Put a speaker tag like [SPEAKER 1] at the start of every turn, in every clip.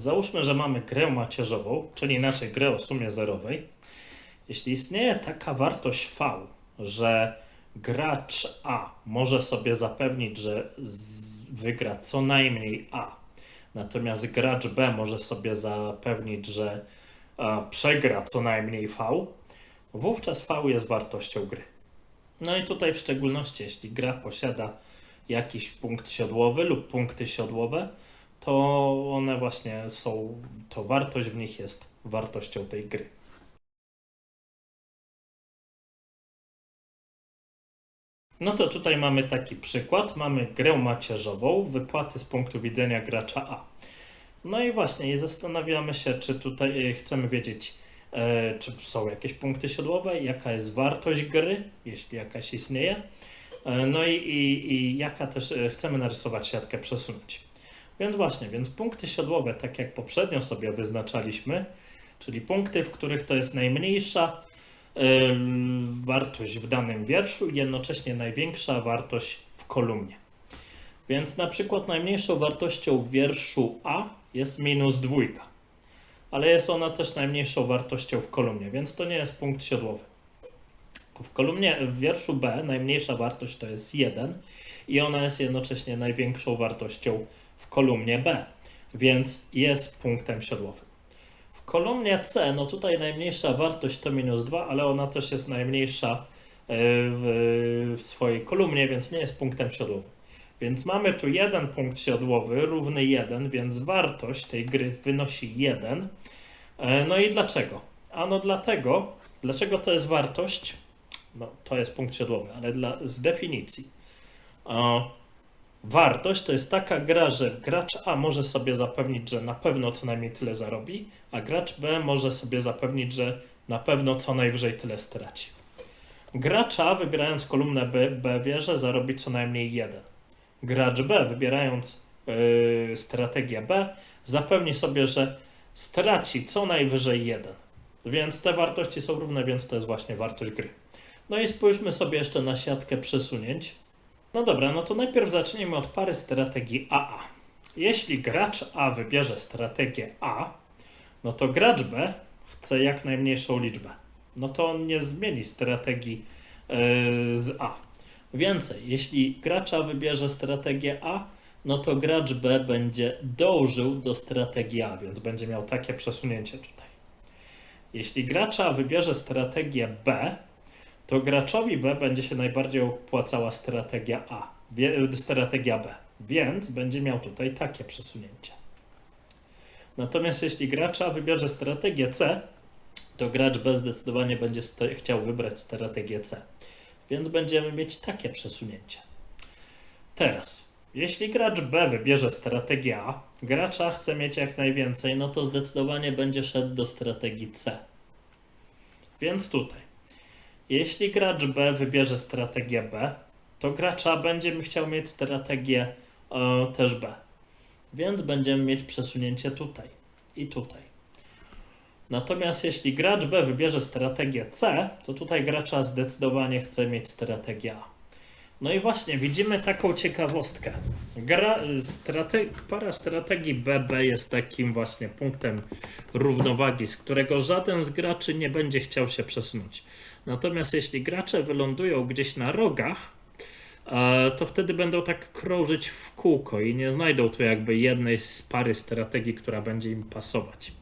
[SPEAKER 1] Załóżmy, że mamy grę macierzową, czyli inaczej grę o sumie zerowej. Jeśli istnieje taka wartość V, że gracz A może sobie zapewnić, że wygra co najmniej A, natomiast gracz B może sobie zapewnić, że a, przegra co najmniej V, wówczas V jest wartością gry. No i tutaj w szczególności, jeśli gra posiada jakiś punkt siodłowy lub punkty siodłowe, to one właśnie są, to wartość w nich jest wartością tej gry. No to tutaj mamy taki przykład. Mamy grę macierzową, wypłaty z punktu widzenia gracza A. No i właśnie, i zastanawiamy się, czy tutaj e, chcemy wiedzieć, e, czy są jakieś punkty siodłowe, jaka jest wartość gry, jeśli jakaś istnieje. E, no i, i, i jaka też e, chcemy narysować siatkę przesunąć. Więc właśnie, więc punkty siodłowe, tak jak poprzednio sobie wyznaczaliśmy, czyli punkty, w których to jest najmniejsza wartość w danym wierszu i jednocześnie największa wartość w kolumnie. Więc na przykład najmniejszą wartością w wierszu A jest minus dwójka, ale jest ona też najmniejszą wartością w kolumnie, więc to nie jest punkt siodłowy. W kolumnie, w wierszu B najmniejsza wartość to jest 1 i ona jest jednocześnie największą wartością kolumnie B, więc jest punktem siodłowym. W kolumnie C, no tutaj najmniejsza wartość to minus 2, ale ona też jest najmniejsza e, w, w swojej kolumnie, więc nie jest punktem siodłowym. Więc mamy tu jeden punkt siodłowy równy 1, więc wartość tej gry wynosi 1. E, No i dlaczego? Ano dlatego, dlaczego to jest wartość? No, to jest punkt siodłowy, ale dla, z definicji. Wartość to jest taka gra, że gracz A może sobie zapewnić, że na pewno co najmniej tyle zarobi, a gracz B może sobie zapewnić, że na pewno co najwyżej tyle straci. Gracz A wybierając kolumnę B, B wie, że zarobi co najmniej 1. Gracz B wybierając yy, strategię B zapewni sobie, że straci co najwyżej 1. Więc te wartości są równe, więc to jest właśnie wartość gry. No i spójrzmy sobie jeszcze na siatkę przesunięć. No dobra, no to najpierw zacznijmy od pary strategii AA. Jeśli gracz A wybierze strategię A, no to gracz B chce jak najmniejszą liczbę. No to on nie zmieni strategii yy, z A. Więcej, jeśli gracz A wybierze strategię A, no to gracz B będzie dążył do strategii A, więc będzie miał takie przesunięcie tutaj. Jeśli gracz A wybierze strategię B, to graczowi B będzie się najbardziej opłacała strategia A, strategia B, więc będzie miał tutaj takie przesunięcie. Natomiast jeśli gracz A wybierze strategię C, to gracz B zdecydowanie będzie chciał wybrać strategię C, więc będziemy mieć takie przesunięcie. Teraz, jeśli gracz B wybierze strategię A, gracz A chce mieć jak najwięcej, no to zdecydowanie będzie szedł do strategii C. Więc tutaj. Jeśli gracz B wybierze strategię B, to gracz A będzie chciał mieć strategię e, też B. Więc będziemy mieć przesunięcie tutaj i tutaj. Natomiast jeśli gracz B wybierze strategię C, to tutaj gracz A zdecydowanie chce mieć strategię A. No i właśnie widzimy taką ciekawostkę. Gra, strate, para strategii BB jest takim właśnie punktem równowagi, z którego żaden z graczy nie będzie chciał się przesunąć. Natomiast jeśli gracze wylądują gdzieś na rogach, e, to wtedy będą tak krążyć w kółko i nie znajdą tu jakby jednej z pary strategii, która będzie im pasować.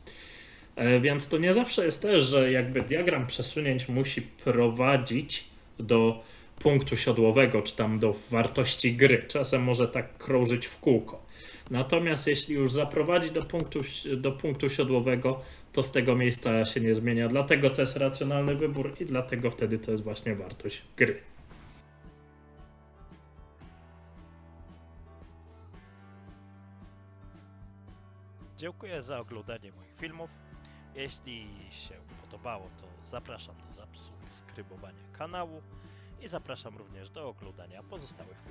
[SPEAKER 1] E, Więc to nie zawsze jest też, że jakby diagram przesunięć musi prowadzić do punktu siodłowego, czy tam do wartości gry. Czasem może tak krążyć w kółko. Natomiast jeśli już zaprowadzi do punktu, do punktu siodłowego, to z tego miejsca się nie zmienia. Dlatego to jest racjonalny wybór i dlatego wtedy to jest właśnie wartość gry.
[SPEAKER 2] Dziękuję za oglądanie moich filmów. Jeśli się podobało, to zapraszam do subskrybowania kanału i zapraszam również do oglądania pozostałych.